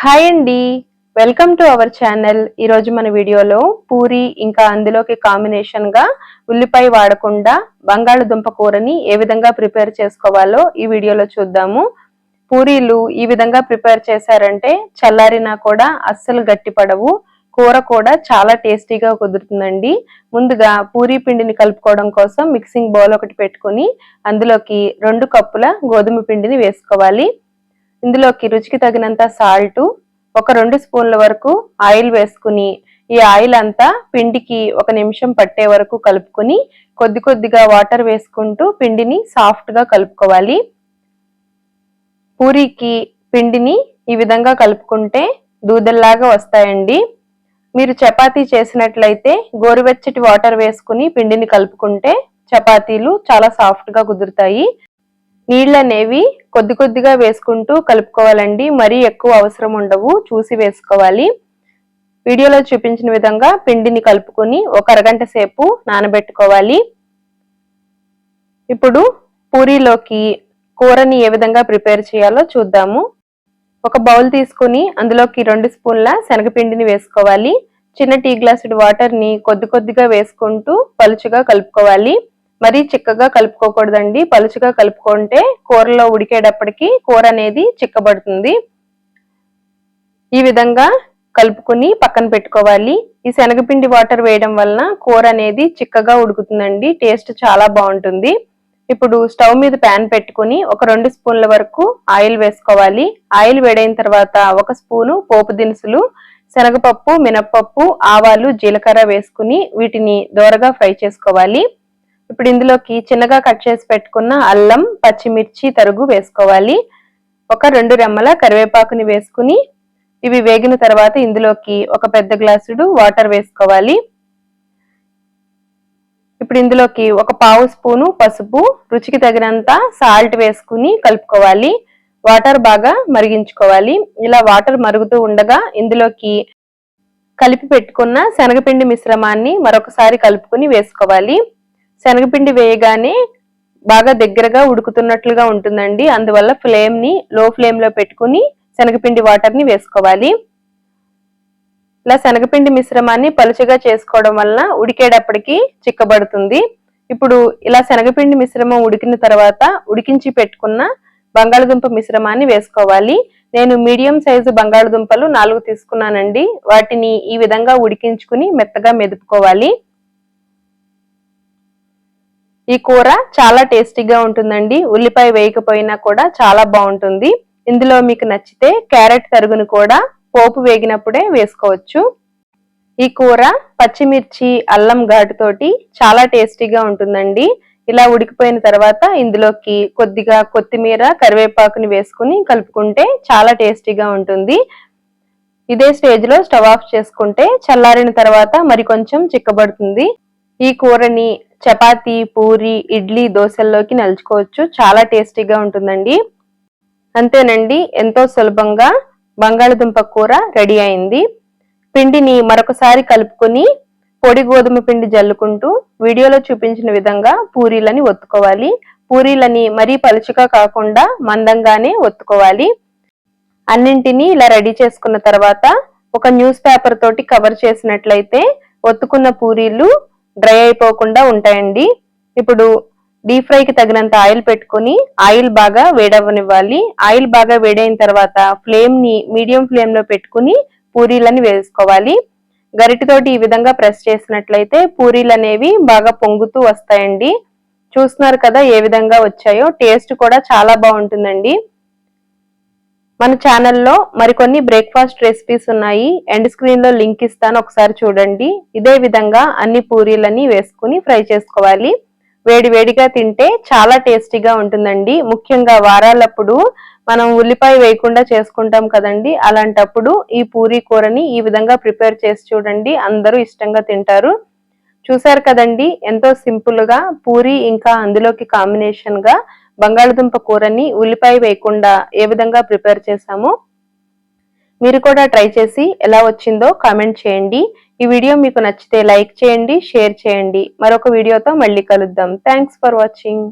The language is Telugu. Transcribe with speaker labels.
Speaker 1: హాయ్ అండి. వెల్కమ్ టు అవర్ ఛానల్ ఈరోజు మన వీడియోలో పూరి ఇంకా అందులోకి కాంబినేషన్గా ఉల్లిపాయ వాడకుండా బంగాళదుంప కూరని ఏ విధంగా ప్రిపేర్ చేసుకోవాలో ఈ వీడియోలో చూద్దాము. పూరీలు ఈ విధంగా ప్రిపేర్ చేశారంటే చల్లారినా కూడా అస్సలు గట్టిపడవు కూర కూడా చాలా టేస్టీగా కుదురుతుందండి. ముందుగా పూరీ పిండిని కలుపుకోవడం కోసం మిక్సింగ్ బౌల్ ఒకటి పెట్టుకుని అందులోకి రెండు కప్పుల గోధుమ పిండిని వేసుకోవాలి. ఇందులోకి రుచికి తగినంత సాల్ట్ ఒక రెండు స్పూన్ల వరకు ఆయిల్ వేసుకుని ఈ ఆయిల్ అంతా పిండికి ఒక నిమిషం పట్టే వరకు కలుపుకొని కొద్ది కొద్దిగా వాటర్ వేసుకుంటూ పిండిని సాఫ్ట్గా కలుపుకోవాలి. పూరికి పిండిని ఈ విధంగా కలుపుకుంటే దూదల్లాగా వస్తాయండి. మీరు చపాతీ చేసినట్లయితే గోరువెచ్చటి వాటర్ వేసుకుని పిండిని కలుపుకుంటే చపాతీలు చాలా సాఫ్ట్గా కుదురుతాయి. నీళ్ళు అనేవి కొద్ది కొద్దిగా వేసుకుంటూ కలుపుకోవాలండి. మరీ ఎక్కువ అవసరం ఉండవు. చూసి వేసుకోవాలి. వీడియోలో చూపించిన విధంగా పిండిని కలుపుకొని ఒక అరగంట సేపు నానబెట్టుకోవాలి. ఇప్పుడు పూరీలోకి కూరని ఏ విధంగా ప్రిపేర్ చేయాలో చూద్దాము. ఒక బౌల్ తీసుకుని అందులోకి రెండు స్పూన్ల శనగపిండిని వేసుకోవాలి. చిన్న టీ గ్లాసుడు వాటర్ని కొద్ది కొద్దిగా వేసుకుంటూ పలుచుగా కలుపుకోవాలి. మరీ చిక్కగా కలుపుకోకూడదండి. పలుచుగా కలుపుకుంటే కూరలో ఉడికేటప్పటికి కూర అనేది చిక్కబడుతుంది. ఈ విధంగా కలుపుకుని పక్కన పెట్టుకోవాలి. ఈ శనగపిండి వాటర్ వేయడం వలన కూర అనేది చిక్కగా ఉడుకుతుందండి. టేస్ట్ చాలా బాగుంటుంది. ఇప్పుడు స్టవ్ మీద ప్యాన్ పెట్టుకుని ఒక రెండు స్పూన్ల వరకు ఆయిల్ వేసుకోవాలి. ఆయిల్ వేడైన తర్వాత ఒక స్పూను పోపు దినుసులు శనగపప్పు మినప్పప్పు ఆవాలు జీలకర్ర వేసుకుని వీటిని దోరగా ఫ్రై చేసుకోవాలి. ఇప్పుడు ఇందులోకి చిన్నగా కట్ చేసి పెట్టుకున్న అల్లం పచ్చిమిర్చి తరుగు వేసుకోవాలి. ఒక రెండు రెమ్మల కరివేపాకుని వేసుకుని ఇవి వేగిన తర్వాత ఇందులోకి ఒక పెద్ద గ్లాసుడు వాటర్ వేసుకోవాలి. ఇప్పుడు ఇందులోకి ఒక పావు స్పూను పసుపు రుచికి తగినంత సాల్ట్ వేసుకుని కలుపుకోవాలి. వాటర్ బాగా మరిగించుకోవాలి. ఇలా వాటర్ మరుగుతూ ఉండగా ఇందులోకి కలిపి పెట్టుకున్న శనగపిండి మిశ్రమాన్ని మరొకసారి కలుపుకుని వేసుకోవాలి. శనగపిండి వేయగానే బాగా దగ్గరగా ఉడుకుతున్నట్లుగా ఉంటుందండి. అందువల్ల ఫ్లేమ్ని లో ఫ్లేమ్లో పెట్టుకుని శనగపిండి వాటర్ని వేసుకోవాలి. ఇలా శనగపిండి మిశ్రమాన్ని పలుచగా చేసుకోవడం వలన ఉడికేటప్పటికి చిక్కబడుతుంది. ఇప్పుడు ఇలా శనగపిండి మిశ్రమం ఉడికిన తర్వాత ఉడికించి పెట్టుకున్న బంగాళదుంప మిశ్రమాన్ని వేసుకోవాలి. నేను మీడియం సైజు బంగాళదుంపలు నాలుగు తీసుకున్నానండి. వాటిని ఈ విధంగా ఉడికించుకుని మెత్తగా మెదుపుకోవాలి. ఈ కూర చాలా టేస్టీగా ఉంటుందండి. ఉల్లిపాయ వేయకపోయినా కూడా చాలా బాగుంటుంది. ఇందులో మీకు నచ్చితే క్యారెట్ తరుగును కూడా పోపు వేగినప్పుడే వేసుకోవచ్చు. ఈ కూర పచ్చిమిర్చి అల్లం ఘాటుతోటి చాలా టేస్టీగా ఉంటుందండి. ఇలా ఉడికిపోయిన తర్వాత ఇందులోకి కొద్దిగా కొత్తిమీర కరివేపాకుని వేసుకుని కలుపుకుంటే చాలా టేస్టీగా ఉంటుంది. ఇదే స్టేజ్లో స్టవ్ ఆఫ్ చేసుకుంటే చల్లారిన తర్వాత మరి కొంచెం చిక్కబడుతుంది. ఈ కూరని చపాతి పూరి ఇడ్లీ దోశల్లోకి నలుచుకోవచ్చు. చాలా టేస్టీగా ఉంటుందండి. అంతేనండి ఎంతో సులభంగా బంగాళదుంప కూర రెడీ అయింది. పిండిని మరొకసారి కలుపుకొని పొడి గోధుమ పిండి జల్లుకుంటూ వీడియోలో చూపించిన విధంగా పూరీలని ఒత్తుకోవాలి. పూరీలని మరీ పలుచగా కాకుండా మందంగానే ఒత్తుకోవాలి. అన్నింటినీ ఇలా రెడీ చేసుకున్న తర్వాత ఒక న్యూస్ పేపర్ తోటి కవర్ చేసినట్లయితే ఒత్తుకున్న పూరీలు డ్రై అయిపోకుండా ఉంటాయండి. ఇప్పుడు డీప్ ఫ్రైకి తగినంత ఆయిల్ పెట్టుకుని ఆయిల్ బాగా వేడవనివ్వాలి ఆయిల్ బాగా వేడైన తర్వాత ఫ్లేమ్ని మీడియం ఫ్లేమ్లో పెట్టుకుని పూరీలని వేసుకోవాలి. గరిటితోటి ఈ విధంగా ప్రెస్ చేసినట్లయితే పూరీలు అనేవి బాగా పొంగుతూ వస్తాయండి. చూస్తున్నారు కదా ఏ విధంగా వచ్చాయో టేస్ట్ కూడా చాలా బాగుంటుందండి. మన ఛానల్లో మరికొన్ని బ్రేక్ఫాస్ట్ రెసిపీస్ ఉన్నాయి. ఎండ్ స్క్రీన్లో లింక్ ఇస్తాను ఒకసారి చూడండి. ఇదే విధంగా అన్ని పూరీలని వేసుకుని ఫ్రై చేసుకోవాలి. వేడి వేడిగా తింటే చాలా టేస్టీగా ఉంటుందండి. ముఖ్యంగా వారాలప్పుడు మనం ఉల్లిపాయ వేయకుండా చేసుకుంటాం కదండి. అలాంటప్పుడు ఈ పూరీ కూరని ఈ విధంగా ప్రిపేర్ చేసి చూడండి. అందరూ ఇష్టంగా తింటారు. చూసారు కదండి ఎంతో సింపుల్గా పూరీ పూరి ఇంకా అందులోకి కాంబినేషన్గా బంగాళదుంప కూరని ఉల్లిపాయ వేయకుండా ఏ విధంగా ప్రిపేర్ చేశామో మీరు కూడా ట్రై చేసి ఎలా వచ్చిందో కామెంట్ చేయండి. ఈ వీడియో మీకు నచ్చితే లైక్ చేయండి షేర్ చేయండి. మరొక వీడియోతో మళ్ళీ కలుద్దాం. Thanks for watching